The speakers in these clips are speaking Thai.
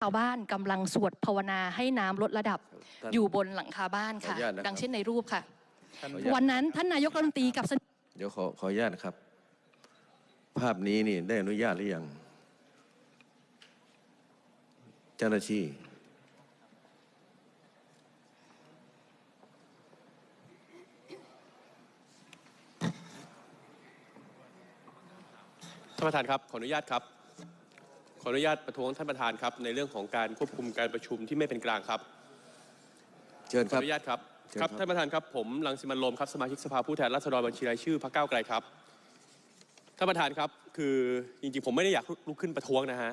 ชาวบ้านกำลังสวดภาวนาให้น้ำลดระดับ ท่านอยู่บนหลังคาบ้านค่ะ ขออนุญาตนะครับ ดังเช่นในรูปค่ะขออนุญาต วันนั้นท่านนายกรัฐมนตรีกับเดี๋ยวขอขออนุญาตนะครับ ภาพนี้นี่ได้อนุญาตหรือยัง เจ้าหน้าที่ ท่านประธานครับ ขออนุญาตครับข ออนุญาตประท้วงท่านประธานครับ ในเรื่องของการควบคุมการประชุมที่ไม่เป็นกลางครับเชิญขคอรับอนุญาตครับเชิญครับครับท่านประธานครับผมรังสิมันต์โรมครับสมาชิกสภาผู้แทนราษฎรบัญชีรายชื่อพรรคก้าวไกลครับท่านประธานครับคือจริงๆผมไม่ได้อยากลุกขึ้นประท้วงนะฮะ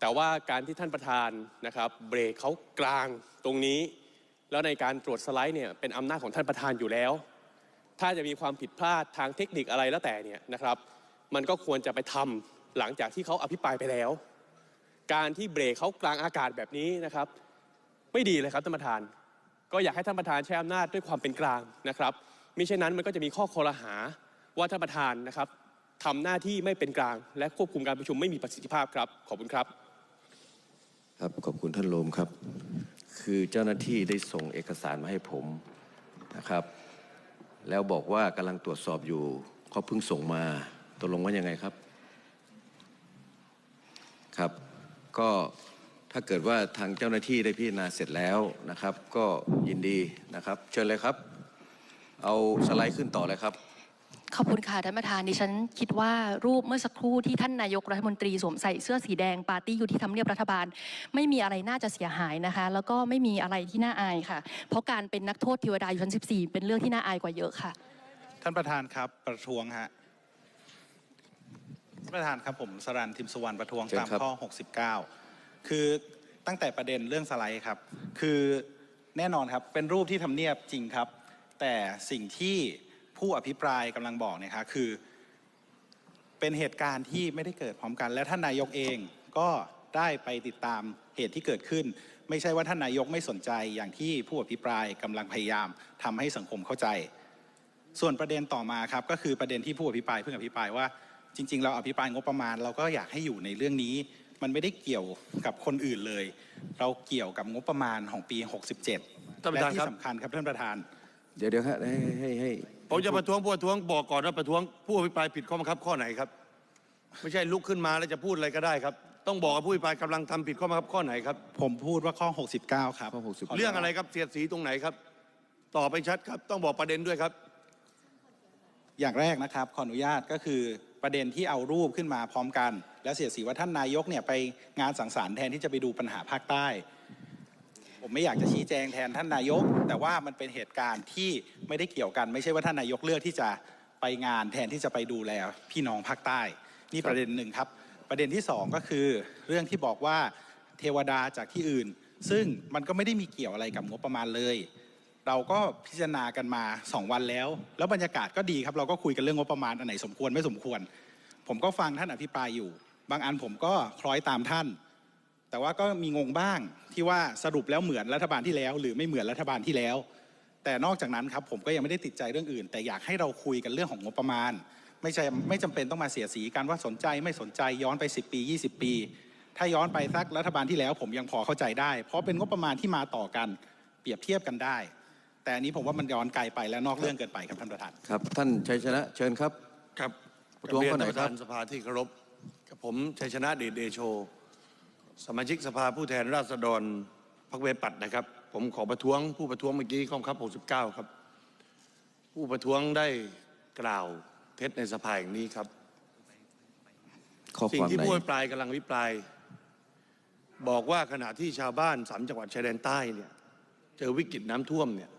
แต่ว่าการที่ท่านประธานนะครับ เบรกเขากลางตรงนี้ แล้วในการตรวจสไลด์เนี่ยเป็นอำนาจของท่านประธานอยู่แล้ว ถ้าจะมีความผิดพลาดทางเทคนิคอะไรแล้วแต่เนี่ยนะครับ มันก็ควรจะไปทำ หลังจากที่เขาอภิปรายไปแล้ว การที่เบรกเขากลางอากาศแบบนี้นะครับ ไม่ดีเลยครับท่านประธาน ก็อยากให้ท่านประธานใช้อำนาจด้วยความเป็นกลางนะครับมิเช่นนั้นมันก็จะมีข้อคอรหาว่าท่านประธานนะครับทำหน้าที่ไม่เป็นกลาง และควบคุมการประชุมไม่มีประสิทธิภาพครับ ขอบคุณครับ ครับขอบคุณท่านโลมครับ คือเจ้าหน้าที่ได้ส่งเอกสารมาให้ผมนะครับ แล้วบอกว่ากำลังตรวจสอบอยู่เขาเพิ่งส่งมาตกลงว่ายังไงครับ ครับ ก็ถ้าเกิดว่าทางเจ้าหน้าที่ได้พิจารณาเสร็จแล้วนะครับ ก็ยินดีนะครับ เชิญเลยครับ เอาสไลด์ขึ้นต่อเลยครับขอบคุณค่ะท่านประธานดิฉันคิดว่ารูปเมื่อสักครู่ที่ท่านนายกรัฐมนตรีสวมใส่เสื้อสีแดงปาร์ตี้อยู่ที่ทำเนียบรัฐบาล ไม่มีอะไรน่าจะเสียหายนะคะ แล้วก็ไม่มีอะไรที่น่าอายค่ะ เพราะการเป็นนักโทษเทวดาอยู่ชั้น 14 เป็นเรื่องที่น่าอายกว่าเยอะค่ะ ท่านประธานครับประท้วงฮะท่านประธานครับผมสรันทิมสุวรรณประท้วงเชิญตามครับข้อ 69 คือตั้งแต่ประเด็นเรื่องสไลด์ครับ คือแน่นอนครับเป็นรูปที่ทำเนียบจริงครับ แต่สิ่งที่ผู้อภิปรายกำลังบอกเนี่ยครับคือ เป็นเหตุการณ์ที่ไม่ได้เกิดพร้อมกัน และท่านนายกเองก็ได้ไปติดตามเหตุที่เกิดขึ้น ไม่ใช่ว่าท่านนายกไม่สนใจอย่างที่ผู้อภิปรายกำลังพยายามทำให้สังคมเข้าใจ ส่วนประเด็นต่อมาครับก็คือประเด็นที่ผู้อภิปรายเพิ่งอภิปรายว่า จริง ๆ เราอภิปรายงบประมาณ เราก็อยากให้อยู่ในเรื่องนี้ มันไม่ได้เกี่ยวกับคนอื่นเลย เราเกี่ยวกับงบประมาณของปี 67ท่านประธานและครับที่สำคัญครับท่านประธาน เดี๋ยวเดี๋ยวฮะให้ให้ให้ผมจะประท้วงผู้ประท้วงบอกก่อนว่าประท้วงผู้อภิปรายผิดข้อบังคับข้อไหนครับ ไม่ใช่ลุกขึ้นมาแล้วจะพูดอะไรก็ได้ครับ ต้องบอกว่าผู้อภิปรายกำลังทำผิดข้อบังคับข้อไหนครับ ผมพูดว่าข้อ 69 ครับข้อ60เรื่องอะไรครับเสียดสีตรงไหนครับตอบไปชัดครับ ต้องบอกประเด็นด้วยครับ อย่างแรกนะครับขออนุญาตก็คือ ประเด็นที่เอารูปขึ้นมาพร้อมกัน และเสียดสีว่าท่านนายกเนี่ยไปงานสังสรรค์แทนที่จะไปดูปัญหาภาคใต้ ผมไม่อยากจะชี้แจงแทนท่านนายก แต่ว่ามันเป็นเหตุการณ์ที่ไม่ได้เกี่ยวกัน ไม่ใช่ว่าท่านนายกเลือกที่จะไปงานแทนที่จะไปดูแลพี่น้องภาคใต้ นี่ประเด็นหนึ่งครับ ประเด็นที่สองก็คือเรื่องที่บอกว่าเทวดาจากที่อื่น ซึ่งมันก็ไม่ได้มีเกี่ยวอะไรกับงบประมาณเลย เราก็พิจารณากันมา 2 วันแล้ว แล้วบรรยากาศก็ดีครับ เราก็คุยกันเรื่องงบประมาณอันไหนสมควรไม่สมควร ผมก็ฟังท่านอภิปรายอยู่ บางอันผมก็คล้อยตามท่าน แต่ว่าก็มีงงบ้างที่ว่าสรุปแล้วเหมือนรัฐบาลที่แล้ว หรือไม่เหมือนรัฐบาลที่แล้ว แต่นอกจากนั้นครับผมก็ยังไม่ได้ติดใจเรื่องอื่น แต่อยากให้เราคุยกันเรื่องของงบประมาณ ไม่ใช่ไม่จำเป็นต้องมาเสียสีกันว่าสนใจไม่สนใจย้อนไป 10 ปี 20 ปี ถ้าย้อนไปสักรัฐบาลที่แล้ว ผมยังพอเข้าใจได้ เพราะเป็นงบประมาณที่มาต่อกันเปรียบเทียบกันได้ แต่อันนี้ผมว่ามันย้อนไกลไปและนอกเรื่องเกินไปครับท่านประธาน ครับ ท่านชัยชนะเชิญครับ ครับประท้วงข้อไหนครับเยท่านประธานสภาที่เคารพกับผมชัยชนะเดชเดโช สมาชิกสภาผู้แทนราษฎรพรรคเวปัดนะครับ ผมขอประท้วงผู้ประท้วงเมื่อกี้ข้อบังคับ69 ครับ ผู้ประท้วงได้กล่าวเท็จในสภาอย่างนี้ครับข้อสิ่คงวามที่ไหนผู้อภิปรายกำลังอภิปราย บอกว่าขณะที่ชาวบ้านสามจังหวัดชายแดนใต้เนี่ยเจอวิกฤตน้ำท่วมเนี่ย